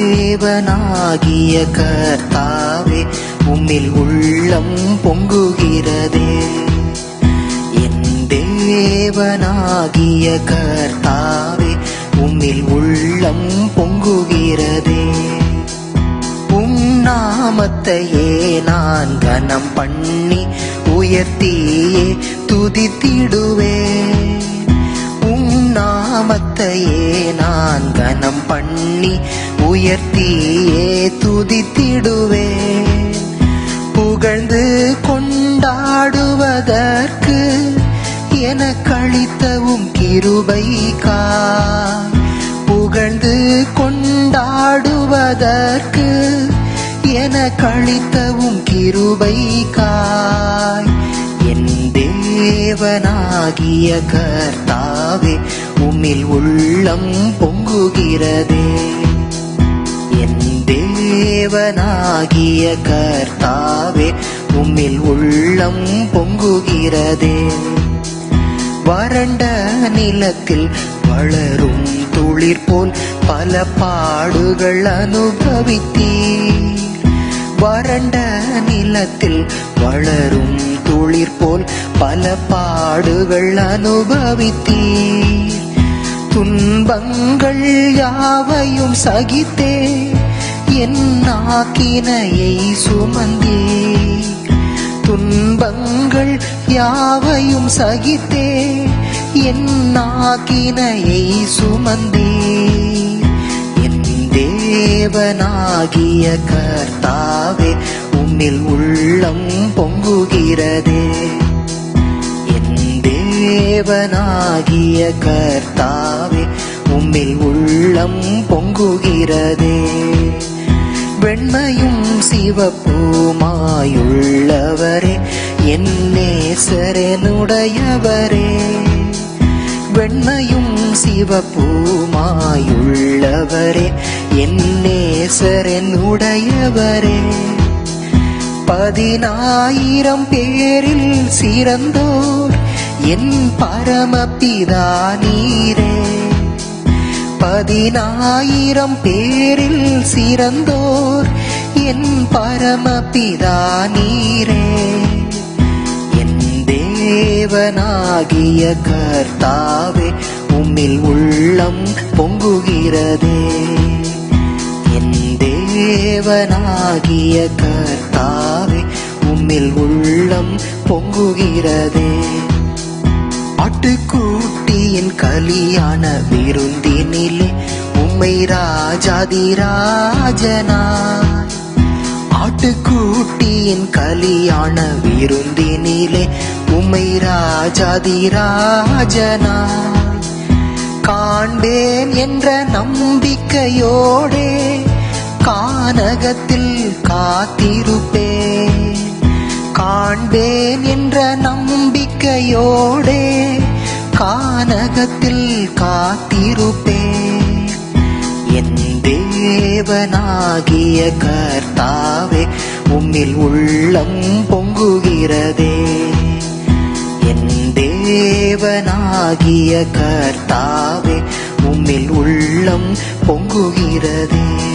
தேவனாகிய கர்த்தாவே உம்மில் உள்ளம் பொங்குகிறதே. என் தேவனாகிய கர்த்தாவே உம்மில் உள்ளம் பொங்குகிறதே. உம் நாமத்தையே நான் கனம் பண்ணி உயர்த்தியே துதித்திடுவேன். உம் நாமத்தையே நான் பண்ணி உயர்த்தியே துதித்திடுவே. புகழ்ந்து கொண்டாடுவதற்கு என கழித்தவும் கிருபைக்கா புகழ்ந்து கொண்டாடுவதற்கு என கழித்தவும் கிருபைக்காய் என் தேவனாகிய கர்த்தாவே உம்மில் உள்ளம் பொங்குகிறதே. என் தேவனாகிய கர்த்தாவே உம்மில் உள்ளம் பொங்குகிறதே. வறண்ட நிலத்தில் வளரும் துளிர் போல் பல பாடுகள் அனுபவித்தீர். வறண்ட நிலத்தில் வளரும் துளிர் போல் பல பாடுகள் அனுபவித்தீர். துன்பங்கள் யாவையும் சகித்தே என் ஆக்கினையை சுமந்தே. துன்பங்கள் யாவையும் சகித்தே என் ஆக்கினையை சுமந்தே. என் தேவனாகிய கர்த்தாவே உன்னில் உள்ளம் பொங்குகிறதே. தேவனாகிய கர்த்தாவே உம்மில் உள்ளம் பொங்குகிறதே. வெண்மையும் சிவப்புமாயுள்ளவரே என் நேசரனுடையவரே. வெண்மையும் சிவப்புமாயுள்ளவரே என் நேசரனுடையவரே. பதினாயிரம் பேரில் சிறந்தோர் என் பரமபிதா நீரே. பதினாயிரம் பேரில் சிறந்தோர் என் பரமபிதா நீரே. என் தேவனாகிய கர்த்தாவே உம்மில் உள்ளம் பொங்குகிறதே. என் தேவனாகிய கர்த்தாவே உம்மில் உள்ளம் பொங்குகிறதே. கூட்டு கூட்டி என் கலியான விருந்தினிலே உம்மை ராஜாதி ராஜனா. ஆட்டு கூட்டி என் கலியான விருந்தினிலே உம்மை ராஜாதி ராஜனா. காண்பேன் என்ற நம்பிக்கையோடே கானகத்தில் காத்திருப்பேன். காண்பேன் என்ற நம்பிக்கையோடே கானகத்தில் காத்திருப்பே என் தேவனாகிய கர்த்தாவே உம்மில் உள்ளம் பொங்குகிறதே. என் தேவனாகிய கர்த்தாவே உம்மில் உள்ளம் பொங்குகிறதே.